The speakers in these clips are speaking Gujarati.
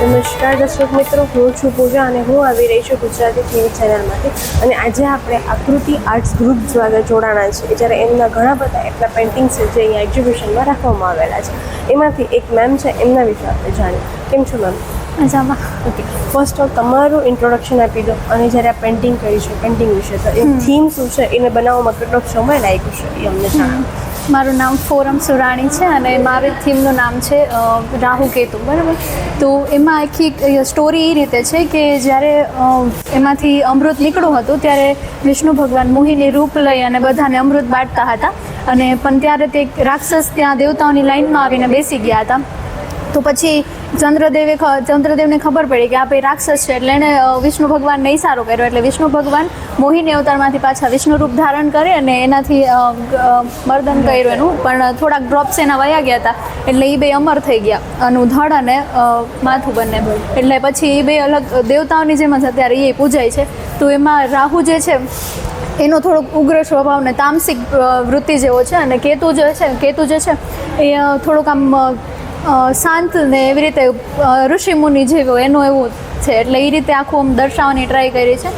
નમસ્કાર દર્શક મિત્રો હું છું પૂજા અને હું આવી રહી છું ગુજરાતી ટીવી ચેનલમાંથી. અને આજે આપણે આકૃતિ આર્ટ્સ ગ્રુપ દ્વારા જોડાણા છે જ્યારે એમના ઘણા બધા એટલા પેઇન્ટિંગ્સ છે જે અહીંયા એક્ઝિબિશનમાં રાખવામાં આવેલા છે. એમાંથી એક મેમ છે એમના વિશે આપણે જાણીએ. કેમ છો મેમ મજામાં. ઓકે ફર્સ્ટ ઓફ તમારું ઇન્ટ્રોડક્શન આપી દો. અને જ્યારે આ પેઇન્ટિંગ કરી છે પેઇન્ટિંગ વિશે તો એ થીમ શું છે એને બનાવવામાં કેટલો સમય લાગ્યો છે એ અમને જણાવો. મારું નામ ફોરમ સુરાણી છે અને મારી થીમનું નામ છે રાહુ કેતુ, બરાબર? તો એમાં આખી સ્ટોરી એ રીતે છે કે જ્યારે એમાંથી અમૃત નીકળ્યું હતું ત્યારે વિષ્ણુ ભગવાન મોહિની રૂપ લઈ અને બધાને અમૃત બાંટતા હતા અને પણ ત્યારે તે રાક્ષસ ત્યાં દેવતાઓની લાઈનમાં આવીને બેસી ગયા હતા. તો પછી ચંદ્રદેવે ચંદ્રદેવને ખબર પડી કે આ ભાઈ રાક્ષસ છે એટલે એણે વિષ્ણુ વિષ્ણુ ભગવાનને ઈશારો કર્યો. એટલે વિષ્ણુ ભગવાન મોહિની અવતારમાંથી પાછા વિષ્ણુ રૂપ ધારણ કરે અને એનાથી મર્દન કર્યું એનું. પણ થોડાક ડ્રોપ્સ એના વયા ગયા હતા. એટલે એ બે અમર થઈ ગયા. અનું ધડ અને માથું બંને. એટલે પછી એ બે અલગ દેવતાઓની જેમ જ અત્યારે એ પૂજાય છે. તો એમાં રાહુ જે છે, એનો થોડોક ઉગ્ર સ્વભાવ ને તામસિક વૃત્તિ જેવો છે. અને કેતુ જે છે, કેતુ જે છે, એ થોડોક આમ શાંત ને એવી રીતે ઋષિમુનિ જેવો એનું એવું છે. એટલે એ રીતે આખું આમ દર્શાવવાની ટ્રાય કરી છે.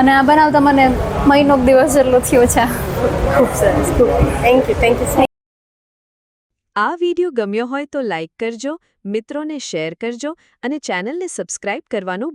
અને આ બનાવતા મને મહિનો દિવસ જેટલો થયો છે. ખૂબ સરસ ખૂબ. થેન્ક યુ થેન્ક યુ આ વીડિયો ગમ્યો હોય તો લાઇક કરજો મિત્રોને શેર કરજો અને ચેનલને સબસ્ક્રાઇબ કરવાનું